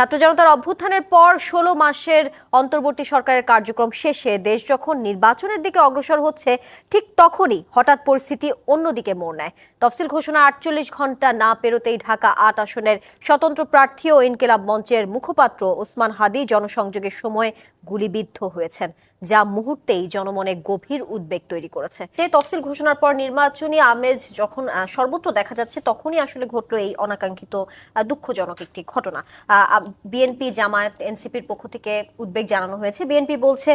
ছাত্র জনতার অভ্যুত্থানের পর ষোলো মাসের অন্তর্বর্তী সরকারের কার্যক্রম শেষে দেশ যখন নির্বাচনের দিকে অগ্রসর হচ্ছে, ঠিক তখনই হঠাৎ পরিস্থিতি অন্যদিকে মোড় নেয়। তফসিল ঘোষণা আটচল্লিশ ঘণ্টা না পেরোতেই ঢাকা আট আসনের স্বতন্ত্র প্রার্থী ও ইনকেলাব মঞ্চের মুখপাত্র ওসমান হাদি জনসংযোগের সময় গুলিবিদ্ধ হয়েছেন। যা মুহূর্তেই জনমনে গভীর উদ্বেগ তৈরি করেছে। যে তফসিল ঘোষণার পর নির্বাচনী আমেজ যখন সর্বত্র দেখা যাচ্ছে, তখনই আসলে ঘটলো এই অনাকাঙ্ক্ষিত দুঃখজনক একটি ঘটনা। বিএনপি, জামায়াত, এনসিপির পক্ষ থেকে উদ্বেগ জানানো হয়েছে। বিএনপি বলছে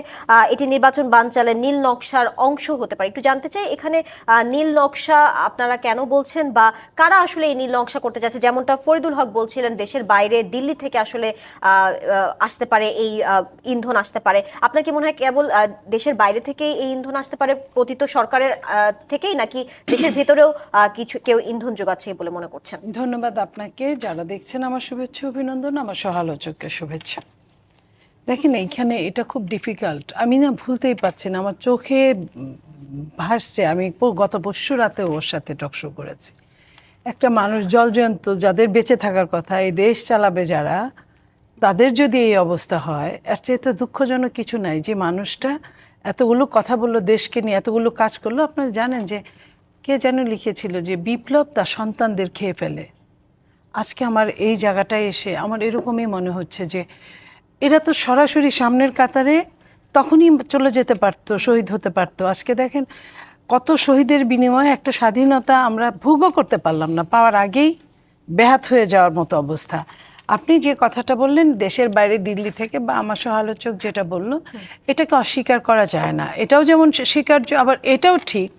এটি নির্বাচন বানচালের নীল নকশার অংশ হতে পারে। একটু জানতে চাই, এখানে নীল নকশা আপনারা কেন বলছেন বা কারা আসলে এই নীল নকশা করতে যাচ্ছে? যেমনটা ফরিদুল হক বলছিলেন, দেশের বাইরে দিল্লি থেকে আসলে আসতে পারে, এই ইন্ধন আসতে পারে। আপনার কি মনে হয় কেবল দেশের বাইরে থেকেই এই ইন্ধন আসতে পারে, পতিত সরকারের থেকেই নাকি দেশের ভেতরেও কিছু, কেউ ইন্ধন যোগাচ্ছে বলে মনে করছেন? ধন্যবাদ আপনাকে। যারা দেখছেন আমার শুভেচ্ছা, অভিনন্দন, আমার সহালোচককে শুভেচ্ছা। দেখেন, এইখানে এটা খুব ডিফিকাল্ট আমি না ভুলতেই পারছি না, আমার চোখে ভাসছে। আমি গত পরশু রাতে ওর সাথে টকশো করেছি। একটা মানুষ জলজয়ন্ত যাদের বেঁচে থাকার কথা, এই দেশ চালাবে যারা তাদের যদি এই অবস্থা হয়, এর চেয়ে তো দুঃখজনক কিছু নাই যে মানুষটা এতগুলো কথা বলল, দেশকে নিয়ে এতগুলো কাজ করল। আপনারা জানেন যে কে যেন লিখেছিল যে বিপ্লব তার সন্তানদের খেয়ে ফেলে। আজকে আমার এই জায়গাটায় এসে আমার এরকমই মনে হচ্ছে যে এরা তো সরাসরি সামনের কাতারে তখনই চলে যেতে পারতো, শহীদ হতে পারতো। আজকে দেখেন কত শহীদের বিনিময়ে একটা স্বাধীনতা আমরা ভোগও করতে পারলাম না, পাওয়ার আগেই ব্যাহাত হয়ে যাওয়ার মতো অবস্থা। আপনি যে কথাটা বললেন, দেশের বাইরে দিল্লি থেকে বা আমার সহালোচক যেটা বলল, এটাকে অস্বীকার করা যায় না। এটাও যেমন স্বীকার্য, আবার এটাও ঠিক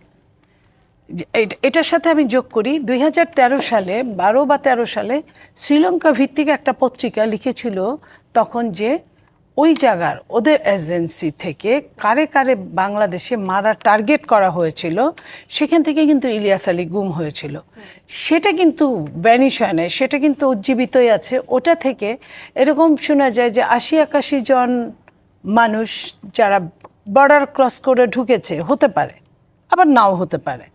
এটা- এটার সাথে আমি যোগ করি, দুই হাজার তেরো সালে, বারো বা তেরো সালে শ্রীলঙ্কা ভিত্তিক একটা পত্রিকা লিখেছিল তখন যে ওই জায়গার ওদের এজেন্সি থেকে কারে কারে বাংলাদেশে মারা টার্গেট করা হয়েছিল, সেখান থেকে কিন্তু ইলিয়াস আলী গুম হয়েছিল। সেটা কিন্তু ব্যানিশ হয় নাই, সেটা কিন্তু উজ্জীবিতই আছে। ওটা থেকে এরকম শোনা যায় যে আশি একাশি জন মানুষ যারা বর্ডার ক্রস করে ঢুকেছে, হতে পারে, আবার নাও হতে পারে।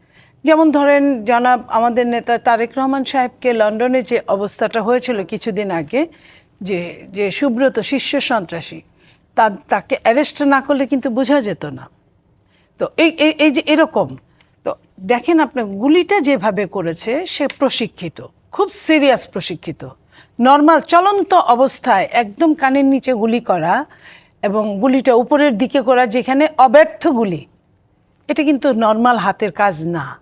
যেমন ধরেন জনাব আমাদের নেতা তারেক রহমান সাহেবকে লন্ডনে যে অবস্থাটা হয়েছিল কিছুদিন আগে যে যে সুব্রত শিষ্য সন্ত্রাসী, তা, তাকে অ্যারেস্ট না করলে কিন্তু বোঝা যেত না। তো এই, এই- যে এরকম, তো দেখেন আপনি, গুলিটা যেভাবে করেছে, সে প্রশিক্ষিত, খুব সিরিয়াস প্রশিক্ষিত। নর্মাল চলন্ত অবস্থায় একদম কানের নিচে গুলি করা এবং গুলিটা উপরের দিকে করা, যেখানে অব্যর্থ গুলি, এটা কিন্তু নর্মাল হাতের কাজ না।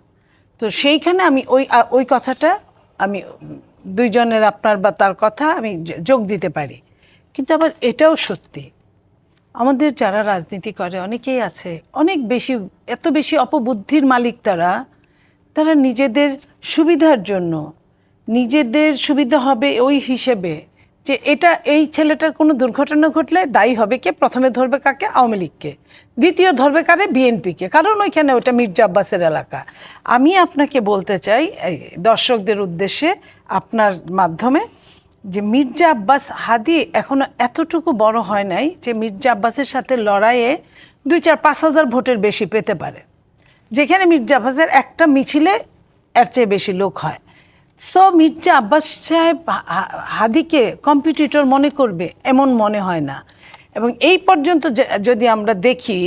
তো সেইখানে আমি ওই ওই কথাটা আমি দুইজনের আপনার বা তার কথা আমি যোগ দিতে পারি। কিন্তু আবার এটাও সত্যি। আমাদের যারা রাজনীতি করে, অনেকেই আছে, অনেক বেশি, এত বেশি অপবুদ্ধির মালিক তারা তারা নিজেদের সুবিধার জন্য, নিজেদের সুবিধা হবে ওই হিসেবে যে এটা, এই ছেলেটার কোনো দুর্ঘটনা ঘটলে দায়ী হবে কে? প্রথমে ধরবে কাকে? আওয়ামী লীগকে। দ্বিতীয় ধরবে কারে? বিএনপিকে। কারণ ওইখানে ওটা মির্জা আব্বাসের এলাকা। আমি আপনাকে বলতে চাই দর্শকদের উদ্দেশ্যে আপনার মাধ্যমে যে মির্জা আব্বাস হাদি এখনও এতটুকু বড় হয় নাই যে মির্জা আব্বাসের সাথে লড়াইয়ে দুই চার পাঁচ হাজার ভোটের বেশি পেতে পারে। যেখানে মির্জা আব্বাসের একটা মিছিলে এর চেয়ে বেশি লোক হয়। সো মির্জা আব্বাস সাহেব হাদিকে কম্পিটিটর মনে করবে এমন মনে হয় না। এবং এই পর্যন্ত যদি আমরা দেখি,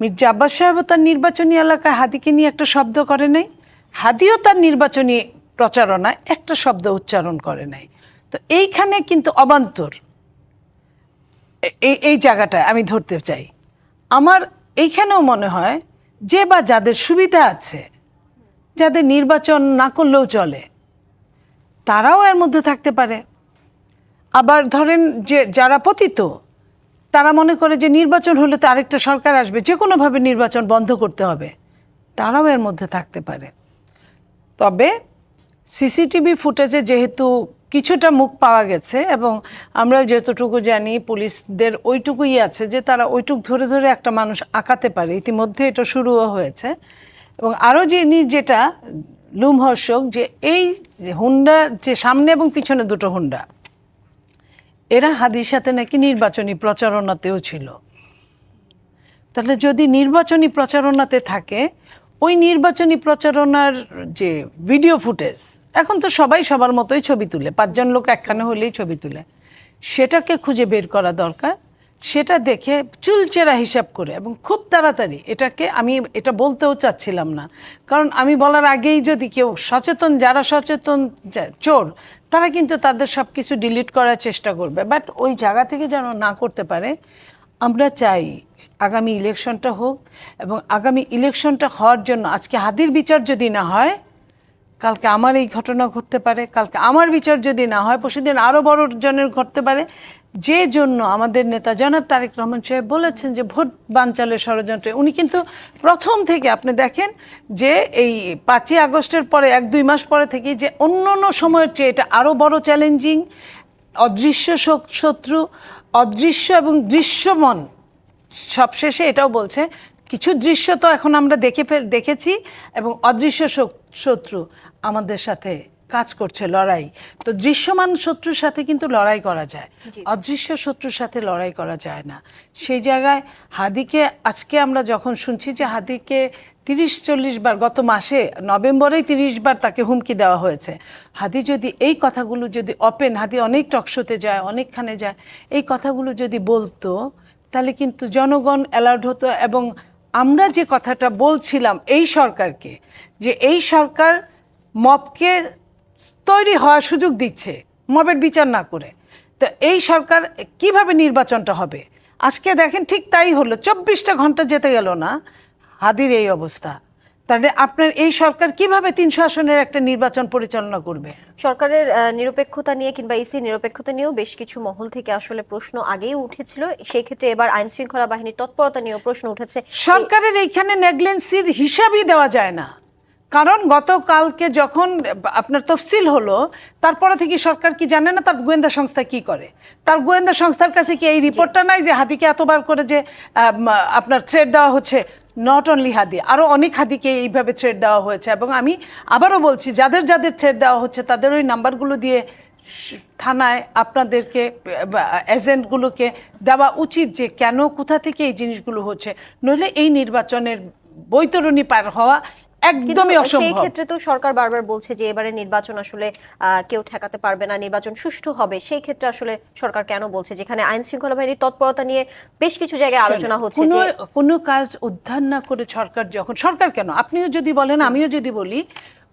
মির্জা আব্বাস সাহেবও তার নির্বাচনী এলাকায় হাদিকে নিয়ে একটা শব্দ করে নাই। হাদিও তার নির্বাচনী প্রচারণায় একটা শব্দ উচ্চারণ করে নাই। তো এইখানে কিন্তু অবান্তর। এই এই জায়গাটায় আমি ধরতে চাই। আমার এইখানেও মনে হয় যে বা যাদের সুবিধা আছে, যাদের নির্বাচন না করলেও চলে, তারাও এর মধ্যে থাকতে পারে। আবার ধরেন যে, যারা পতিত, তারা মনে করে যে নির্বাচন হলে তো আরেকটা সরকার আসবে, যে কোনোভাবে নির্বাচন বন্ধ করতে হবে, তারাও এর মধ্যে থাকতে পারে। তবে সিসিটিভি ফুটেজে যেহেতু কিছুটা মুখ পাওয়া গেছে এবং আমরা যতটুকু জানি পুলিশদের ওইটুকুই আছে যে তারা ওইটুক ধরে ধরে একটা মানুষ আঁকাতে পারে। ইতিমধ্যে এটা শুরুও হয়েছে। এবং আরও যিনি যেটা লুমহর্ষক যে এই হুন্ডা যে সামনে এবং পিছনে দুটো হুন্ডা, এরা হাদির সাথে নাকি নির্বাচনী প্রচারণাতেও ছিল। তাহলে যদি নির্বাচনী প্রচারণাতে থাকে ওই নির্বাচনী প্রচারণার যে ভিডিও ফুটেজ এখন তো সবাই সবার মতোই ছবি তুলে, পাঁচজন লোক একখানে হলেই ছবি তুলে। সেটাকে খুঁজে বের করা দরকার, সেটা দেখে চুলচেরা হিসাব করে এবং খুব তাড়াতাড়ি এটাকে আমি, এটা বলতেও চাচ্ছিলাম না। কারণ আমি বলার আগেই যদি কেউ সচেতন, যারা সচেতন চোর, তারা কিন্তু তাদের সব কিছু ডিলিট করার চেষ্টা করবে। বাট ওই জায়গা থেকে যেন না করতে পারে, আমরা চাই আগামী ইলেকশনটা হোক এবং আগামী ইলেকশনটা হওয়ার জন্য আজকে হাদির বিচার যদি না হয়, কালকে আমার এই ঘটনা ঘটতে পারে, কালকে আমার বিচার যদি না হয়, পরশুদিন আরও বড় জনের ঘটতে পারে। যে জন্য আমাদের নেতা জনাব তারেক রহমান সাহেব বলেছেন যে ভোট বানচালের ষড়যন্ত্র। উনি কিন্তু প্রথম থেকে আপনি দেখেন যে এই পাঁচই আগস্টের পরে, এক দুই মাস পরে থেকে যে অন্য অন্য সময়ের চেয়ে এটা আরও বড় চ্যালেঞ্জিং, অদৃশ্য শত্রু, অদৃশ্য এবং দৃশ্যমন সবশেষে এটাও বলছে কিছু দৃশ্য তো এখন আমরা দেখে ফেল দেখেছি এবং অদৃশ্য শত্রু আমাদের সাথে কাজ করছে লড়াই। তো দৃশ্যমান শত্রুর সাথে কিন্তু লড়াই করা যায়। অদৃশ্য শত্রুর সাথে লড়াই করা যায় না। সেই জায়গায় হাদিকে আজকে আমরা যখন শুনছি যে হাদিকে তিরিশ চল্লিশ বার গত মাসে নভেম্বরেই তিরিশ বার তাকে হুমকি দেওয়া হয়েছে। হাদি যদি এই কথাগুলো যদি অপেন হাদি অনেক টকশোতে যায় অনেকখানে যায় এই কথাগুলো যদি বলতো তাহলে কিন্তু জনগণ অ্যালার্ট হতো এবং আমরা যে কথাটা বলছিলাম এই সরকারকে, যে এই সরকার মবকে তৈরি হওয়ার সুযোগ দিচ্ছে মবের বিচার না করে, তো এই সরকার কীভাবে নির্বাচনটা হবে? আজকে দেখেন ঠিক তাই হলো, চব্বিশটা ঘণ্টা যেতে গেল না, হাদির এই অবস্থা। তাহলে আপনার এই সরকার কীভাবে তিনশো আসনের একটা নির্বাচন পরিচালনা করবে? সরকারের নিরপেক্ষতা নিয়ে কিংবা ইসি নিরপেক্ষতা নিয়েও বেশ কিছু মহল থেকে আসলে প্রশ্ন আগেই উঠেছিল। সেই ক্ষেত্রে এবার আইন শৃঙ্খলা বাহিনীর তৎপরতা নিয়েও প্রশ্ন উঠেছে। সরকারের এইখানে নেগলেন্সির হিসাবই দেওয়া যায় না। কারণ গতকালকে যখন আপনার তফসিল হলো তারপরে থেকে সরকার কি জানে না তার গোয়েন্দা সংস্থা কি করে? তার গোয়েন্দা সংস্থার কাছে কি এই রিপোর্টটা নাই যে হাদিকে এতবার করে যে আপনার থ্রেড দেওয়া হচ্ছে? নট অনলি হাদি আরও অনেক হাদিকে এইভাবে থ্রেড দেওয়া হয়েছে এবং আমি আবারও বলছি, যাদের যাদের থ্রেড দেওয়া হচ্ছে, তাদের ওই নাম্বারগুলো দিয়ে থানায় আপনাদেরকে এজেন্টগুলোকে দেওয়া উচিত যে কেন কোথা থেকে এই জিনিসগুলো হচ্ছে। নইলে এই নির্বাচনের বৈতরণী পার হওয়া একদমই সেই ক্ষেত্রে তো সরকার বারবার বলছে যে এবারে নির্বাচন আসলে কেউ ঠেকাতে পারবে না নির্বাচন সুষ্ঠু হবে। সেই ক্ষেত্রে আসলে সরকার কেন বলছে? যেখানে আইন শৃঙ্খলা বাহিনীর তৎপরতা নিয়ে বেশ কিছু জায়গায় আলোচনা হচ্ছে কোনো যে কোনো কাজ উদ্ধার না করে সরকার যখন সরকার কেন? আপনিও যদি বলেন আমিও যদি বলি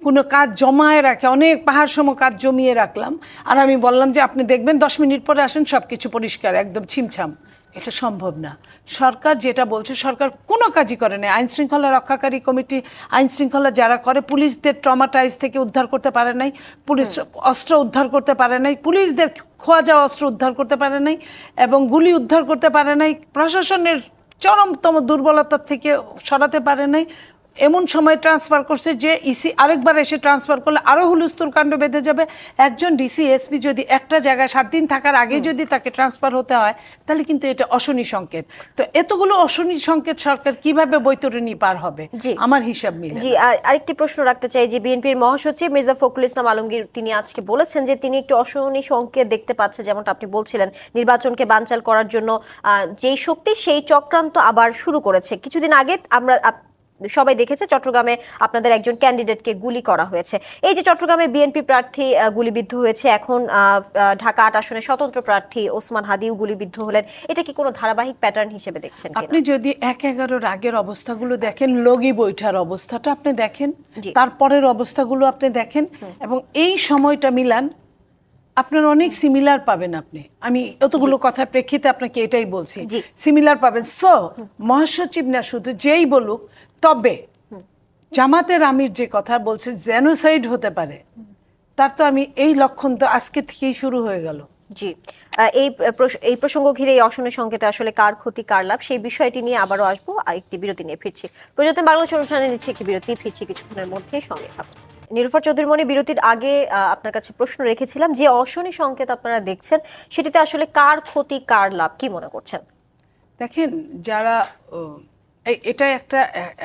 কোনো কাজ জমায়ে রাখে অনেক পাহাড় সম কাজ জমিয়ে রাখলাম। আর আমি বললাম যে আপনি দেখবেন দশ মিনিট পরে আসেন সব কিছু পরিষ্কার একদম ছিমছাম। এটা সম্ভব না। সরকার যেটা বলছে, সরকার কোনো কাজই করে না। আইন শৃঙ্খলা রক্ষাকারী কমিটি, আইন শৃঙ্খলা যারা করে, পুলিশদের ট্রমাটাইজ থেকে উদ্ধার করতে পারে নাই, পুলিশ অস্ত্র উদ্ধার করতে পারে নাই, পুলিশদের খোয়া যাওয়া অস্ত্র উদ্ধার করতে পারে নাই, এবং গুলি উদ্ধার করতে পারে নাই, প্রশাসনের চরমতম দুর্বলতার থেকে সরাতে পারে নাই এমন সময় ট্রান্সফার করছে যে ইসি আরেকবার এসে ট্রান্সফার করলে আরও হুলস্থুল কাণ্ড বেঁধে যাবে। একজন ডিসি এসপি যদি একটা জায়গায় সাত দিন থাকার আগে যদি তাকে ট্রান্সফার হতে হয় তাহলে কিন্তু এটা অশনি সংকেত। তো এতগুলো অশনি সংকেত সরকার কীভাবে বৈতরণী পার হবে। আমার হিসাব মিলে জি আর আরেকটি প্রশ্ন রাখতে চাই যে বিএনপির মহাসচিব মির্জা ফখরুল ইসলাম আলমগীর তিনি আজকে বলেছেন যে তিনি একটু অশনি সংকেত দেখতে পাচ্ছে যেমনটা আপনি বলছিলেন নির্বাচনকে বানচাল করার জন্য। যেই শক্তি সেই চক্রান্ত আবার শুরু করেছে। কিছুদিন আগে আমরা সবাই দেখেছে চট্টগ্রামে আপনাদের একজন ক্যান্ডিডেটকে গুলি করা হয়েছে। এই যে চট্টগ্রামে বিএনপি প্রার্থী গুলিবিদ্ধ হয়েছে এখন ঢাকা আট আসনে স্বতন্ত্র প্রার্থী ওসমান হাদিও গুলিবিদ্ধ হলেন। এটা কি কোনো ধারাবাহিক প্যাটার্ন হিসেবে দেখছেন আপনি যদি এক এগারোর আগের অবস্থাগুলো দেখেন লগি বৈঠার অবস্থাটা আপনি দেখেন। তারপরের অবস্থাগুলো আপনি দেখেন এবং এই সময়টা মিলান আপনার অনেক সিমিলার পাবেন আপনি। আমি এতগুলো কথার প্রেক্ষিতে আপনাকে এটাই বলছি। সিমিলার পাবেন। সো মহাসচিব না শুধু যেই বলুক তবে জামাতের আমির যে কথা বলছে জেনোসাইড হতে পারে তার তো আমি এই লক্ষণ তো আজকে থেকেই শুরু হয়ে গেল। জি। এই এই প্রসঙ্গ ঘিরে এই অশনের সংকেতে আসলে কার ক্ষতি কার লাভ সেই বিষয়টি নিয়ে আবারও আসব একটি বিরতি নিয়ে ফিরছি। প্রজাতন বাংলাদেশ অনুষ্ঠানে নিচ্ছে একটি বিরতি ফিরছি কিছুক্ষণের মধ্যে সঙ্গে থাকুন। নীলুফার চৌধুরীমণি বিরতির আগে আপনার কাছে প্রশ্ন রেখেছিলাম যে অশনি সংকেত আপনারা দেখছেন সেটিতে আসলে কার ক্ষতি কার লাভ কি মনে করছেন? দেখেন যারা এটা একটা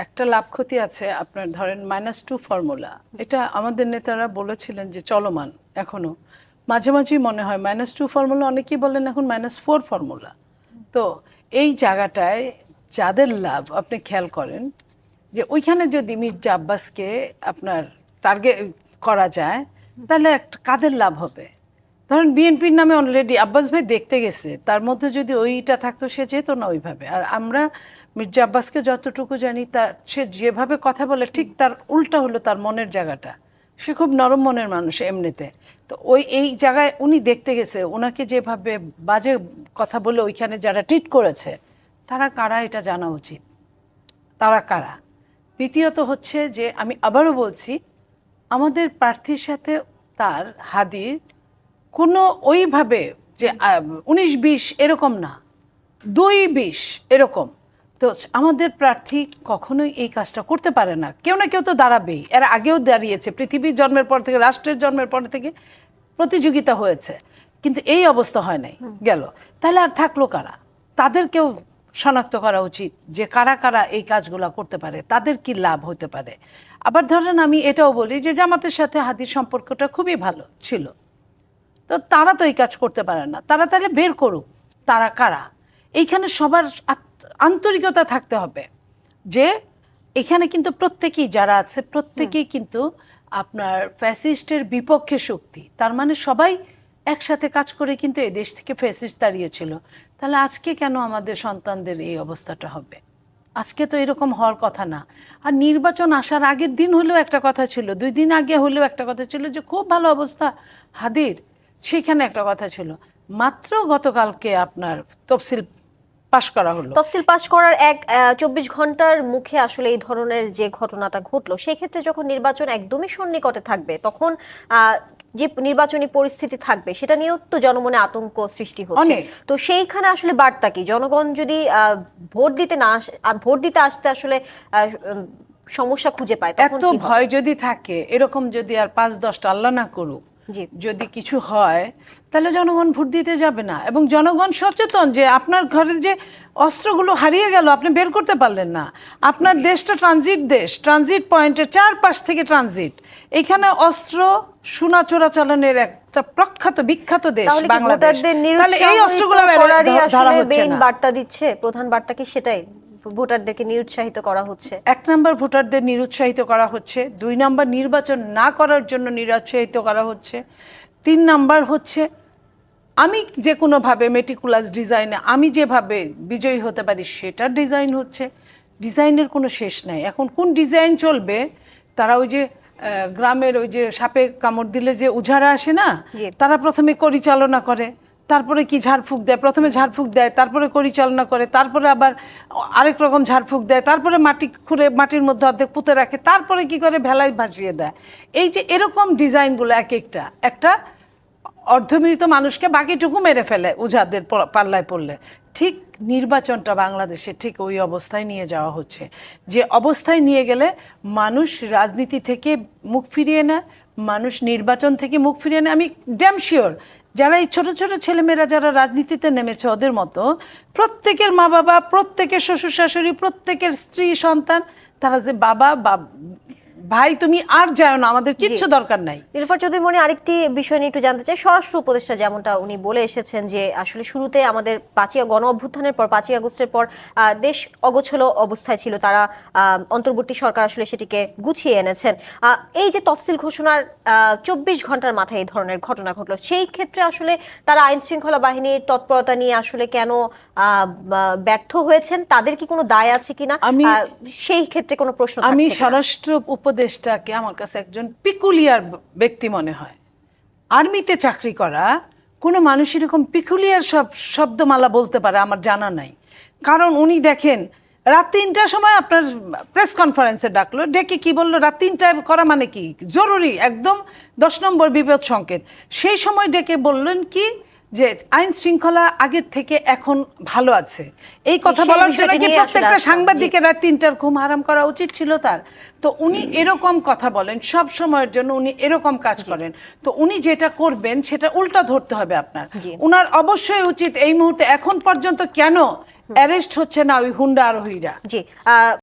একটা লাভ ক্ষতি আছে আপনার ধরেন মাইনাস টু ফর্মুলা এটা আমাদের নেতারা বলেছিলেন যে চলমান এখনও। মাঝে মাঝেই মনে হয় মাইনাস টু ফর্মুলা অনেকেই বলেন এখন মাইনাস ফোর ফর্মুলা তো এই জায়গাটায় যাদের লাভ আপনি খেয়াল করেন যে ওইখানে যদি মির্জা আব্বাসকে আপনার টার্গেট করা যায়, তাহলে একটা কাদের লাভ হবে? ধরেন বিএনপির নামে অলরেডি আব্বাস ভাই দেখতে গেছে, তার মধ্যে যদি ওইটা থাকতো সে যেত না ওইভাবে। আর আমরা মির্জা আব্বাসকে যতটুকু জানি তার সে যেভাবে কথা বলে, ঠিক তার উল্টা হলো তার মনের জায়গাটা। সে খুব নরম মনের মানুষ এমনিতে। তো ওই, এই জায়গায় উনি দেখতে গেছে ওনাকে যেভাবে বাজে কথা বলে ওইখানে যারা ট্রিট করেছে, তারা কারা এটা জানা উচিত? তারা কারা? দ্বিতীয়ত হচ্ছে যে, আমি আবারও বলছি, আমাদের প্রার্থীর সাথে তার হাদির কোনো ওইভাবে যে উনিশ বিশ এরকম না, দুই বিশ এরকম। তো আমাদের প্রার্থী কখনোই এই কাজটা করতে পারে না। কেউ না কেউ তো দাঁড়াবেই। এর আগেও দাঁড়িয়েছে। পৃথিবীর জন্মের পর থেকে রাষ্ট্রের জন্মের পর থেকে প্রতিযোগিতা হয়েছে। কিন্তু এই অবস্থা হয় নাই। গেল। তাহলে আর থাকল কারা? তাদেরকেও শনাক্ত করা উচিত যে কারা কারা এই কাজগুলো করতে পারে। তাদের কি লাভ হতে পারে? আবার ধরেন আমি এটাও বলি যে জামাতের সাথে হাদির সম্পর্কটা খুবই ভালো ছিল। তো তারা তো এই কাজ করতে পারে না। তারা তাহলে বের করুক। তারা কারা? এইখানে সবার আন্তরিকতা থাকতে হবে। যে এখানে কিন্তু প্রত্যেকেই যারা আছে প্রত্যেকেই কিন্তু আপনার ফ্যাসিস্টের বিপক্ষে শক্তি। তার মানে সবাই একসাথে কাজ করে কিন্তু এই দেশ থেকে ফ্যাসিস্ট দাঁড়িয়েছিল। তাহলে আজকে কেন আমাদের সন্তানদের এই অবস্থাটা হবে? আজকে তো এরকম হওয়ার কথা না। আর নির্বাচন আসার আগের দিন হলেও একটা কথা ছিল দুই দিন আগে হলেও একটা কথা ছিল যে খুব ভালো অবস্থা। হাদির সেখানে একটা কথা ছিল। মাত্র গতকালকে আপনার তফসিল পাশ করা হলো। তফসিল পাশ করার এক চব্বিশ ঘণ্টার মুখে আসলে এই ধরনের যে ঘটনাটা ঘটলো সেই ক্ষেত্রে যখন নির্বাচন একদমই সন্নিকটে থাকবে তখন যে নির্বাচনী পরিস্থিতি থাকবে সেটা নিয়েও তো জনমনে আতঙ্ক সৃষ্টি হচ্ছে। তো সেইখানে আসলে বার্তা কি? জনগণ যদি আহ, ভোট দিতে না ভোট দিতে আসতে আসলে আহ, সমস্যা খুঁজে পায় এত ভয় যদি থাকে এরকম যদি আর পাঁচ দশটা আল্লাহ না করুক যদি কিছু হয় তাহলে জনগণ ভোট দিতে যাবে না। এবং জনগণ সচেতন যে আপনার ঘরে যে অস্ত্রগুলো হারিয়ে গেল আপনি বের করতে পারলেন না। আপনার দেশটা ট্রানজিট দেশ ট্রানজিট পয়েন্টের চারপাশ থেকে ট্রানজিট এখানে অস্ত্র সোনা চোরাচালানের একটা প্রখ্যাত বিখ্যাত দেশ বাংলাদেশ। তাহলে এই অস্ত্রগুলো ধরা হচ্ছে না। বার্তা দিচ্ছে? প্রধান বার্তা কি সেটাই? ভোটারদেরকে নিরুৎসাহিত করা হচ্ছে? এক নম্বর ভোটারদের নিরুৎসাহিত করা হচ্ছে দুই নম্বর নির্বাচন না করার জন্য নিরুৎসাহিত করা হচ্ছে তিন নাম্বার হচ্ছে আমি যে কোনোভাবে মেটিকুলাস ডিজাইনে আমি যেভাবে বিজয়ী হতে পারি সেটার ডিজাইন হচ্ছে। ডিজাইনের কোনো শেষ নাই। এখন কোন ডিজাইন চলবে তারা ওই যে গ্রামের ওই যে সাপে কামড় দিলে যে উঝারা আসে না তারা প্রথমে পরিচালনা করে। তারপরে কি ঝাড়ফুঁক দেয়? প্রথমে ঝাড়ফুঁক দেয়, তারপরে পরিচালনা করে, তারপরে আবার আরেক রকম ঝাড়ফুঁক দেয়, তারপরে মাটি খুঁড়ে মাটির মধ্যে অর্ধেক পুঁতে রাখে, তারপরে কি করে? ভেলায় ভাসিয়ে দেয়। এই যে এরকম ডিজাইনগুলো এক একটা একটা অর্ধমৃত মানুষকে বাকিটুকু মেরে ফেলে উঝাদের প- পাল্লায় পড়লে। ঠিক নির্বাচনটা বাংলাদেশে ঠিক ওই অবস্থায় নিয়ে যাওয়া হচ্ছে। যে অবস্থায় নিয়ে গেলে মানুষ রাজনীতি থেকে মুখ ফিরিয়ে নেয়, মানুষ নির্বাচন থেকে মুখ ফিরিয়ে নেয়। আমি ড্যাম শিওর যারা এই ছোট ছোট ছেলেমেয়েরা যারা রাজনীতিতে নেমেছে ওদের মতো, প্রত্যেকের মা বাবা, প্রত্যেকের শ্বশুর শাশুড়ি, প্রত্যেকের স্ত্রী সন্তান, তারা যে বাবা বা ভাই তুমি আর যাও না আমাদের কিচ্ছু দরকার নাই। নীলুফার চৌধুরী মনে আরেকটি বিষয় নিয়ে একটু জানতে চাই। স্বরাষ্ট্র উপদেষ্টা যেমনটা উনি বলে এসেছেন যে আসলে শুরুতে আমাদের পাঁচই গণ অভ্যুত্থানের পর পাঁচই আগস্টের পর দেশ অগোছলো অবস্থায় ছিল। তারা অন্তর্বর্তী সরকার আসলে সেটিকে গুছিয়ে এনেছেন। এই যে তফসিল ঘোষণার চব্বিশ ঘণ্টার মাথায় এই ধরনের ঘটনা ঘটলো সেই ক্ষেত্রে আসলে তারা আইন শৃঙ্খলা বাহিনীর তৎপরতা নিয়ে আসলে কেন আহ, ব্যর্থ হয়েছেন? তাদের কি কোনো দায় আছে কিনা? আমি- সেই ক্ষেত্রে কোনো প্রশ্ন আমি স্বরাষ্ট্র কিনা? উপদেষ্টাকে আমার কাছে একজন পিকুলিয়ার ব্যক্তি মনে হয়। আর্মিতে চাকরি করা, কোনো মানুষ এরকম পিকুলিয়ার সব শব্দমালা বলতে পারে আমার জানা নাই। কারণ উনি দেখেন, রাত তিনটার সময় আপনার প্রেস কনফারেন্সে ডাকলো, ডেকে কি বলল, রাত তিনটায় করা মানে কি? জরুরি, একদম দশ নম্বর বিপদ সংকেত। সেই সময় ডেকে বললেন কি যে আইন শৃঙ্খলা আগের থেকে এখন ভালো আছে। এই কথা বলার জন্য কি প্রত্যেকটা সাংবাদিকের রাত তিনটার ঘুম হারাম করা উচিত ছিল তার? তো উনি এরকম কথা বলেন সব সময়ের জন্য উনি এরকম কাজ করেন। তো উনি যেটা করবেন সেটা উল্টা ধরতে হবে আপনার। উনার অবশ্যই উচিত এই মুহূর্তে এখন পর্যন্ত কেন অ্যারেস্ট হচ্ছে না ওই হুন্ডা আরোহীরা? জি